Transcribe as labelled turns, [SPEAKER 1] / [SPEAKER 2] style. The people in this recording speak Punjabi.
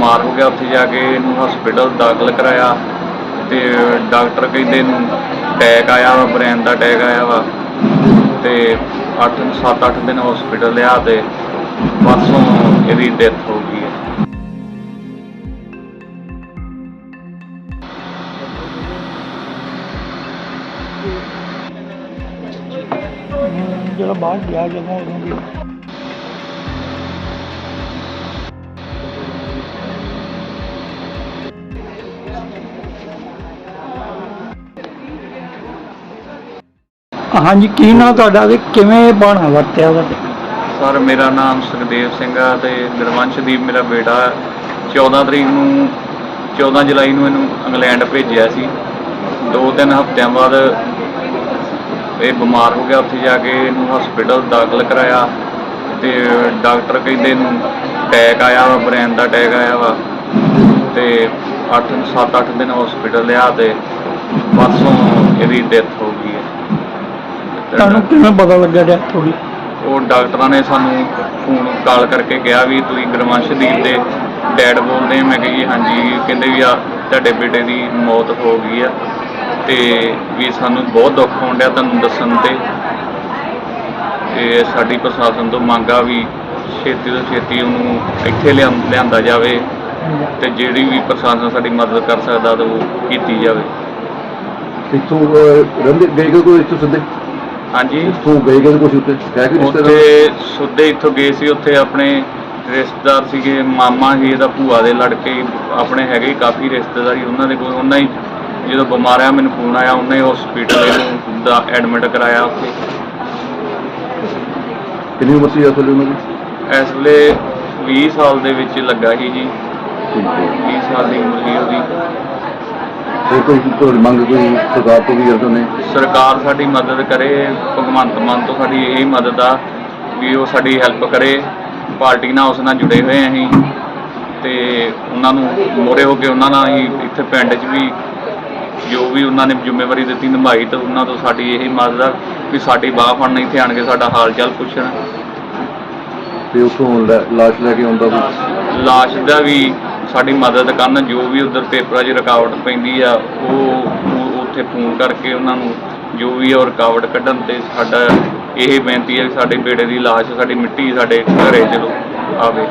[SPEAKER 1] ਬਿਮਾਰ ਹੋ ਗਿਆ ਉੱਥੇ ਜਾ ਕੇ ਇਹਨੂੰ ਹਸਪੀਟਲ ਦਾਖਲ ਕਰਾਇਆ ਤੇ ਡਾਕਟਰ ਕਹਿੰਦੇ ਇਹਨੂੰ ਅਟੈਕ ਆਇਆ ਵਾ ਬ੍ਰੇਨ ਦਾ ਅਟੈਕ ਆਇਆ ਵਾ। ਤੇ 8 7-8 ਦਿਨ ਹਸਪੀਟਲ ਲਿਆ ਤੇ ਪਰਸੋਂ ਇਹਦੀ ਡੈਥ ਹੋ ਗਈ ਹੈ।
[SPEAKER 2] ਹਮ, ਬਾਹਰ ਗਿਆ ਜਦੋਂ ਉਦੋਂ ਹਾਂਜੀ, ਕੀ ਨਾਂ ਤੁਹਾਡਾ ਤੇ ਕਿਵੇਂ ਬਾਣਾ ਵਰਤਿਆ ਵਾ
[SPEAKER 1] ਸਰ, ਮੇਰਾ ਨਾਮ ਸੁਖਦੇਵ ਸਿੰਘ ਆ ਤੇ ਨਿਰਵੰਸ਼ਦੀਪ ਮੇਰਾ ਬੇਟਾ ਹੈ। 14 ਤਰੀਕ ਨੂੰ 14 ਜੁਲਾਈ ਨੂੰ ਇਹਨੂੰ ਇੰਗਲੈਂਡ ਭੇਜਿਆ ਸੀ। ਦੋ ਤਿੰਨ ਹਫ਼ਤਿਆਂ ਬਾਅਦ ਇਹ ਬਿਮਾਰ ਹੋ ਗਿਆ, ਉੱਥੇ ਜਾ ਕੇ ਇਹਨੂੰ ਹਸਪੀਟਲ ਦਾਖਲ ਕਰਾਇਆ ਤੇ ਡਾਕਟਰ ਕਹਿੰਦੇ ਇਹਨੂੰ ਅਟੈਕ ਆਇਆ ਵਾ ਬ੍ਰੇਨ ਦਾ ਅਟੈਕ ਆਇਆ ਵਾ। ਤੇ 8 7-8 ਦਿਨ ਹਸਪੀਟਲ ਲਿਆ ਤੇ ਪਰਸੋਂ ਇਹਦੀ ਡੈਥ ਹੋ
[SPEAKER 2] ਤੁਹਾਨੂੰ ਕਿਵੇਂ ਪਤਾ ਲੱਗਾ ਡੈਥ ਹੋ ਗਈ
[SPEAKER 1] ਉਹ ਡਾਕਟਰਾਂ ਨੇ ਸਾਨੂੰ ਫੋਨ ਕਾਲ ਕਰਕੇ ਕਿਹਾ ਵੀ ਤੁਸੀਂ ਗੁਰਵੰਸ਼ਦੀਪ ਦੇ ਡੈਡ ਬੋਲਦੇ। ਮੈਂ ਕਿਹਾ ਜੀ ਹਾਂਜੀ। ਕਹਿੰਦੇ ਵੀ ਆ ਤੁਹਾਡੇ ਬੇਟੇ ਦੀ ਮੌਤ ਹੋ ਗਈ ਆ ਤੇ ਵੀ ਸਾਨੂੰ ਬਹੁਤ ਦੁੱਖ ਹੋਣ ਡਿਆ ਤੁਹਾਨੂੰ ਦੱਸਣ ਤੇ। ਤੇ ਸਾਡੀ ਪ੍ਰਸ਼ਾਸਨ ਤੋਂ ਮੰਗ ਆ ਵੀ ਛੇਤੀ ਤੋਂ ਛੇਤੀ ਉਹਨੂੰ ਇੱਥੇ ਲਿਆਂ- ਲਿਆਂਦਾ ਜਾਵੇ ਤੇ ਜਿਹੜੀ ਵੀ ਪ੍ਰਸ਼ਾਸਨ ਸਾਡੀ ਮਦਦ ਕਰ ਸਕਦਾ ਤਾਂ ਉਹ ਕੀਤੀ ਜਾਵੇ।
[SPEAKER 3] ਇੱਥੋਂ ਅਹ, ਰਹਿੰਦੇ ਗਏ ਕਿ ਕੋਈ ਇੱਥੋਂ ਸਿੱਧੇ?
[SPEAKER 1] ਹਾਂਜੀ।
[SPEAKER 3] ਇੱਥੋਂ ਗਏ ਕਿ ਕੁਝ ਉੱਤੇ ਹੈ ਕਿ ਰਿਸ਼ਤੇਦਾਰ?
[SPEAKER 1] ਉੱਥੇ ਸੁੱਧੇ ਇੱਥੋਂ ਗਏ ਸੀ ਉੱਥੇ ਆਪਣੇ ਰਿਸ਼ਤੇਦਾਰ ਸੀਗੇ ਮਾਮਾ ਸੀ ਇਹਦਾ ਭੂਆ ਦੇ ਲੜਕੇ ਆਪਣੇ ਹੈਗੇ ਹੀ ਕਾਫੀ ਰਿਸ਼ਤੇਦਾਰੀ ਉਹਨਾਂ ਦੇ ਕੋਲ। ਉਹਨਾਂ ਹੀ ਜਦੋਂ ਬਿਮਾਰ ਆ ਮੈਨੂੰ ਫੋਨ ਆਇਆ ਉਹਨੇ ਹਸਪੀਟਲ ਇਹਨੂੰ ਦਾ ਐਡਮਿਟ ਕਰਾਇਆ ਉੱਥੇ।
[SPEAKER 3] ਕਿੰਨੀ ਉਮਰ ਸੀ ਅਸਲ ਉਹਨਾਂ ਦੀ?
[SPEAKER 1] ਇਸ ਵੇਲੇ 20 ਸਾਲ ਦੇ ਵਿੱਚ ਲੱਗਾ ਸੀ ਜੀ।
[SPEAKER 3] ਠੀਕ ਹੈ।
[SPEAKER 1] 20 ਸਾਲ ਦੀ ਉਮਰ ਸੀ ਉਹਦੀ।
[SPEAKER 3] ਹੋਰ ਕੋਈ ਕੋਈ ਮੰਗ ਕੋਈ ਸਰਕਾਰ ਤੋਂ ਵੀ ਕਰਦੇ ਨੇ?
[SPEAKER 1] ਸਰਕਾਰ ਸਾਡੀ ਮਦਦ ਕਰੇ ਭਗਵੰਤ ਮਾਨ ਤੋਂ ਸਾਡੀ ਇਹ ਮਦਦ ਆ ਵੀ ਉਹ ਸਾਡੀ ਹੈਲਪ ਕਰੇ ਪਾਰਟੀ ਨਾਲ ਉਸ ਨਾਲ ਜੁੜੇ ਹੋਏ ਅਸੀਂ ਤੇ ਉਹਨਾਂ ਨੂੰ ਮੋਰੇ ਹੋ ਕੇ ਉਹਨਾਂ ਨਾਲ ਹੀ ਇੱਥੇ ਪਿੰਡ 'ਚ ਵੀ ਜੋ ਵੀ ਉਹਨਾਂ ਨੇ ਜ਼ਿੰਮੇਵਾਰੀ ਦਿੱਤੀ ਨਿਭਾਈ ਤੇ ਉਹਨਾਂ ਤੋਂ ਸਾਡੀ ਇਹ ਮਦਦ ਆ ਵੀ ਸਾਡੀ ਬਾਹ ਫੜਨ ਇੱਥੇ ਆਣ ਕੇ ਸਾਡਾ ਹਾਲ ਚਾਲ ਪੁੱਛਣ।
[SPEAKER 3] ਤੇ ਉੱਥੋਂ ਲਾਸ਼ ਲੈ ਕੇ ਆਉਂਦਾ ਕੋਈ?
[SPEAKER 1] ਲਾਸ਼ ਦਾ ਵੀ ਸਾਡੀ ਮਦਦ ਕਰਨ ਜੋ ਵੀ ਉਧਰ ਪੇਪਰਾਂ 'ਚ ਰੁਕਾਵਟ ਪੈਂਦੀ ਆ, ਉਹ ਉੱਥੇ ਫੋਨ ਕਰਕੇ ਉਹਨਾਂ ਨੂੰ ਜੋ ਵੀ ਉਹ ਰੁਕਾਵਟ ਕੱਢਣ ਤੇ ਸਾਡਾ ਇਹ ਬੇਨਤੀ ਹੈ ਕਿ ਸਾਡੇ ਬੇੜੇ ਦੀ ਲਾਸ਼, ਸਾਡੀ ਮਿੱਟੀ ਸਾਡੇ ਘਰੇ ਚਲੋ ਆਵੇ।